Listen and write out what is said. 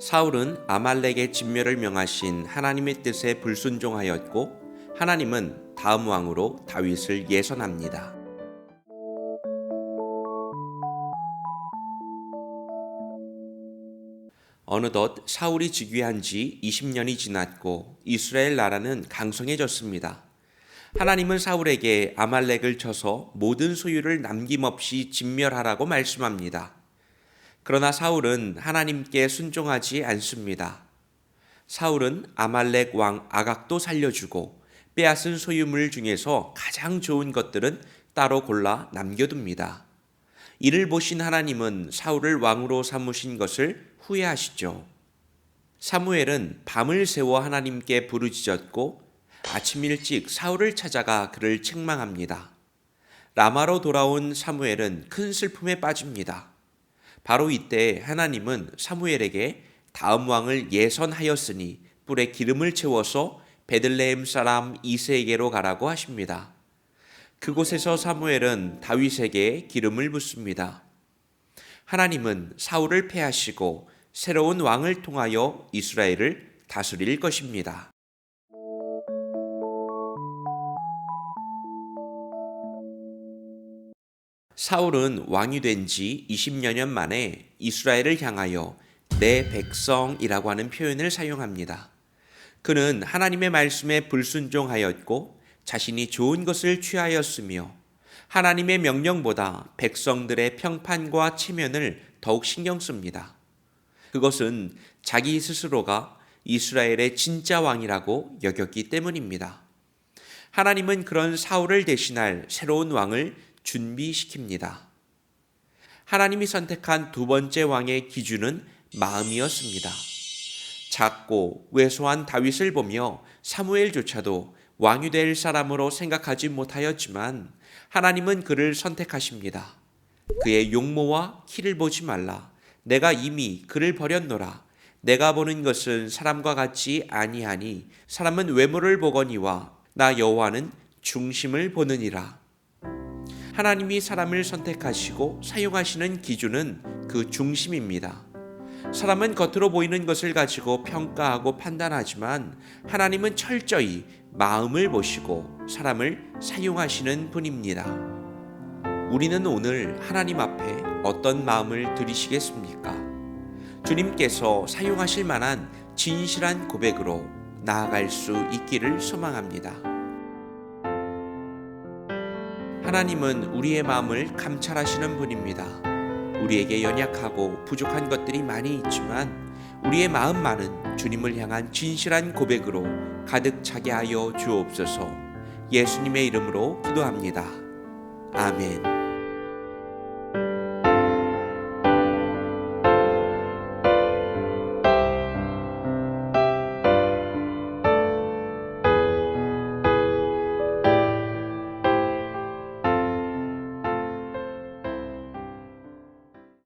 사울은 아말렉의 진멸을 명하신 하나님의 뜻에 불순종하였고 하나님은 다음 왕으로 다윗을 예선합니다. 어느덧 사울이 즉위한 지 20년이 지났고 이스라엘 나라는 강성해졌습니다. 하나님은 사울에게 아말렉을 쳐서 모든 소유를 남김없이 진멸하라고 말씀합니다. 그러나 사울은 하나님께 순종하지 않습니다. 사울은 아말렉 왕 아각도 살려주고 빼앗은 소유물 중에서 가장 좋은 것들은 따로 골라 남겨둡니다. 이를 보신 하나님은 사울을 왕으로 삼으신 것을 후회하시죠. 사무엘은 밤을 새워 하나님께 부르짖었고 아침 일찍 사울을 찾아가 그를 책망합니다. 라마로 돌아온 사무엘은 큰 슬픔에 빠집니다. 바로 이때 하나님은 사무엘에게 다음 왕을 예선하였으니 뿔에 기름을 채워서 베들레헴 사람 이세에게로 가라고 하십니다. 그곳에서 사무엘은 다윗에게 기름을 붓습니다. 하나님은 사울을 패하시고 새로운 왕을 통하여 이스라엘을 다스릴 것입니다. 사울은 왕이 된 지 20여 년 만에 이스라엘을 향하여 내 백성이라고 하는 표현을 사용합니다. 그는 하나님의 말씀에 불순종하였고 자신이 좋은 것을 취하였으며 하나님의 명령보다 백성들의 평판과 체면을 더욱 신경 씁니다. 그것은 자기 스스로가 이스라엘의 진짜 왕이라고 여겼기 때문입니다. 하나님은 그런 사울을 대신할 새로운 왕을 준비시킵니다. 하나님이 선택한 두 번째 왕의 기준은 마음이었습니다. 작고 왜소한 다윗을 보며 사무엘조차도 왕이 될 사람으로 생각하지 못하였지만 하나님은 그를 선택하십니다. 그의 용모와 키를 보지 말라. 내가 이미 그를 버렸노라. 내가 보는 것은 사람과 같지 아니하니 사람은 외모를 보거니와 나 여호와는 중심을 보느니라. 하나님이 사람을 선택하시고 사용하시는 기준은 그 중심입니다. 사람은 겉으로 보이는 것을 가지고 평가하고 판단하지만 하나님은 철저히 마음을 보시고 사람을 사용하시는 분입니다. 우리는 오늘 하나님 앞에 어떤 마음을 들이시겠습니까? 주님께서 사용하실 만한 진실한 고백으로 나아갈 수 있기를 소망합니다. 하나님은 우리의 마음을 감찰하시는 분입니다. 우리에게 연약하고 부족한 것들이 많이 있지만 우리의 마음만은 주님을 향한 진실한 고백으로 가득 차게 하여 주옵소서 예수님의 이름으로 기도합니다. 아멘.